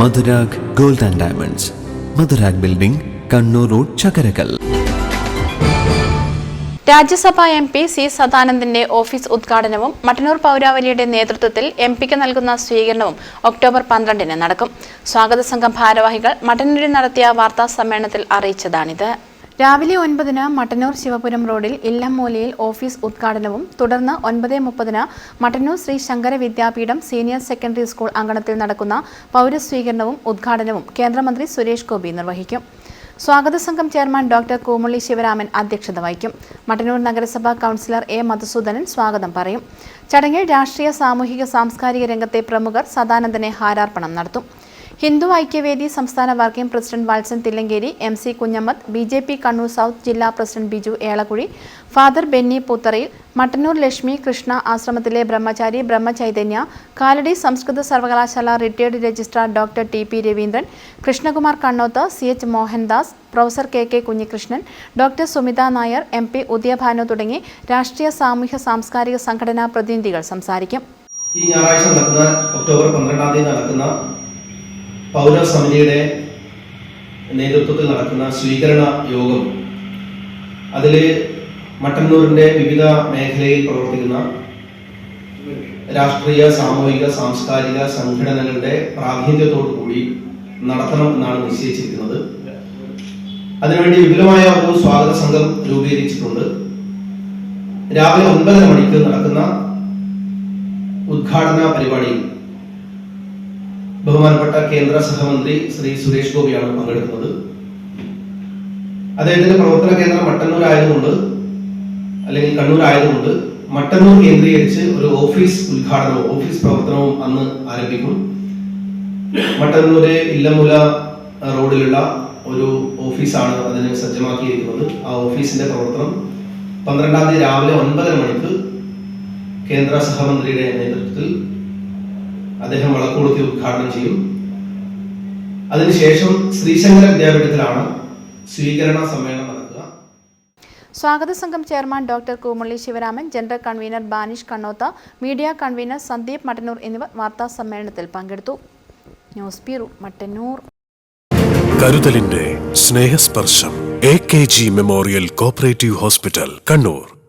Madhurag gold and diamonds. Madhurag building Kannur road Chakkarakkal. Rajya Sabha M P C സദാനന്ദന്റെ office ഉദ്ഘാടനവും മട്ടന്നൂർ പൗരാവലിയുടെ നേതൃത്വത്തിൽ M പിക്ക് നൽകുന്ന സ്വീകരണവും October പന്ത്രണ്ടിന് നടക്കും. സ്വാഗത സംഘം ഭാരവാഹികൾ മട്ടന്നൂരിൽ നടത്തിയ വാർത്താ സമ്മേളനത്തിൽ അറിയിച്ചതാണിത്. രാവിലെ ഒൻപതിന് മട്ടന്നൂർ ശിവപുരം റോഡിൽ ഇല്ലംമൂലയിൽ ഓഫീസ് ഉദ്ഘാടനവും തുടർന്ന് ഒൻപത് മുപ്പതിന് Mattannur Shri Shankara Vidyapeetham senior secondary school അങ്കണത്തിൽ നടക്കുന്ന പൗരസ്വീകരണവും ഉദ്ഘാടനവും കേന്ദ്രമന്ത്രി സുരേഷ് ഗോപി നിർവഹിക്കും. സ്വാഗത സംഘം ചെയർമാൻ ഡോക്ടർ കൂമുള്ളി ശിവരാമൻ അധ്യക്ഷത വഹിക്കും. മട്ടന്നൂർ നഗരസഭാ കൗൺസിലർ എ മധുസൂദനൻ സ്വാഗതം പറയും. ചടങ്ങിൽ രാഷ്ട്രീയ സാമൂഹിക സാംസ്കാരിക രംഗത്തെ പ്രമുഖർ സദാനന്ദനെ ഹാരാർപ്പണം നടത്തും. ഹിന്ദു ഐക്യവേദി സംസ്ഥാന working president Valsan Thillankeri M C Kunhammad B J P Kannur south ജില്ലാ പ്രസിഡന്റ് ബിജു ഏളക്കുഴി ഫാദർ ബെന്നി പൂത്തറയിൽ മട്ടന്നൂർ ലക്ഷ്മി കൃഷ്ണ ആശ്രമത്തിലെ ബ്രഹ്മചാരി ബ്രഹ്മചൈതന്യ കാലടി സംസ്കൃത സർവകലാശാല retired registrar doctor T P Raveendran Krishnakumar Kannoth C H Mohandas professor K K Kunhikrishnan doctor Sumitha Nair M P Udayabhanu തുടങ്ങി രാഷ്ട്രീയ സാമൂഹ്യ സാംസ്കാരിക സംഘടനാ പ്രതിനിധികൾ സംസാരിക്കും. ഈ ഞായറാഴ്ച നടക്കുന്ന ഒക്ടോബർ പന്ത്രണ്ടാം തീയതി നടക്കുന്ന പൗരസമിതിയുടെ നേതൃത്വത്തിൽ നടക്കുന്ന സ്വീകരണ യോഗം. അതിൽ മട്ടന്നൂരിന്റെ വിവിധ മേഖലയിൽ പ്രവർത്തിക്കുന്ന രാഷ്ട്രീയ സാമൂഹിക സാംസ്കാരിക സംഘടനകളുടെ പ്രാതിനിധ്യത്തോടു കൂടി നടത്തണം എന്നാണ് നിശ്ചയിച്ചിരിക്കുന്നത്. അതിനുവേണ്ടി വിപുലമായ ഒരു സ്വാഗത സംഘം രൂപീകരിച്ചിട്ടുണ്ട്. രാവിലെ ഒൻപതര മണിക്ക് നടക്കുന്ന ഉദ്ഘാടന പരിപാടിയിൽ ബഹുമാനപ്പെട്ട കേന്ദ്ര സഹമന്ത്രി ശ്രീ സുരേഷ് ഗോപിയാണ് പങ്കെടുക്കുന്നത്. അദ്ദേഹത്തിന്റെ പ്രവർത്തന കേന്ദ്രം മട്ടന്നൂർ ആയതുകൊണ്ട് അല്ലെങ്കിൽ കണ്ണൂർ ആയതുകൊണ്ട് മട്ടന്നൂർ കേന്ദ്രീകരിച്ച് ഒരു ഓഫീസ് ഉദ്ഘാടനവും ഓഫീസ് പ്രവർത്തനവും അന്ന് ആരംഭിക്കും. മട്ടന്നൂരെ ഇല്ലമുല റോഡിലുള്ള ഒരു ഓഫീസാണ് അതിന് സജ്ജമാക്കിയിരിക്കുന്നത്. ആ ഓഫീസിന്റെ പ്രവർത്തനം പന്ത്രണ്ടാം തീയതി രാവിലെ ഒൻപതര മണിക്ക് കേന്ദ്ര സഹമന്ത്രിയുടെ നേതൃത്വത്തിൽ അദ്ദേഹം വളക്കൊടുത്തി ഉദ്ഘാടനം ചെയ്യും. അതിനുശേഷം ശ്രീശങ്കര വിദ്യാപീഠത്തിലാണ് സ്വീകരണ സമ്മേളനം നടക്കുക. സ്വാഗത സംഘം chairman doctor Koomulli Sivaraman general convener Banish Kannoth media convener Sandeep Mattannur എന്നിവർ വാർത്താ സമ്മേളനത്തിൽ പങ്കെടുത്തു. News bureau Mattannur. കരുതലിന്റെ Snehasparsham A K G memorial cooperative hospital Kannur.